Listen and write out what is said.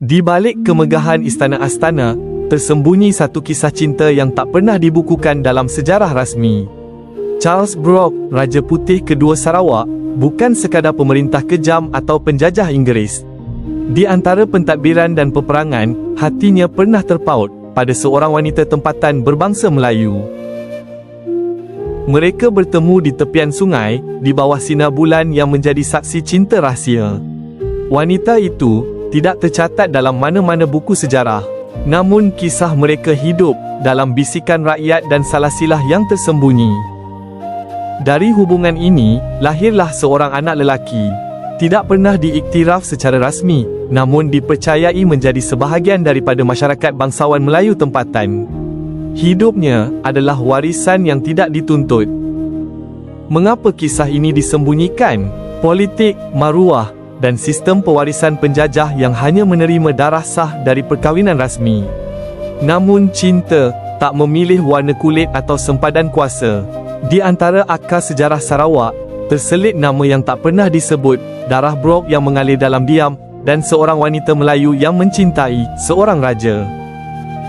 Di balik kemegahan Istana Astana, tersembunyi satu kisah cinta yang tak pernah dibukukan dalam sejarah rasmi. Charles Brock, Raja Putih kedua Sarawak, bukan sekadar pemerintah kejam atau penjajah Inggeris. Di antara pentadbiran dan peperangan, hatinya pernah terpaut pada seorang wanita tempatan berbangsa Melayu. Mereka bertemu di tepian sungai, di bawah sinar bulan yang menjadi saksi cinta rahsia. Wanita itu tidak tercatat dalam mana-mana buku sejarah. Namun kisah mereka hidup dalam bisikan rakyat dan salasilah yang tersembunyi. Dari hubungan ini, lahirlah seorang anak lelaki. Tidak pernah diiktiraf secara rasmi, namun dipercayai menjadi sebahagian daripada masyarakat bangsawan Melayu tempatan. Hidupnya adalah warisan yang tidak dituntut. Mengapa kisah ini disembunyikan? Politik, maruah, dan sistem pewarisan penjajah yang hanya menerima darah sah dari perkahwinan rasmi. Namun cinta tak memilih warna kulit atau sempadan kuasa. Di antara akar sejarah Sarawak, terselit nama yang tak pernah disebut, darah Brok yang mengalir dalam diam, dan seorang wanita Melayu yang mencintai seorang raja.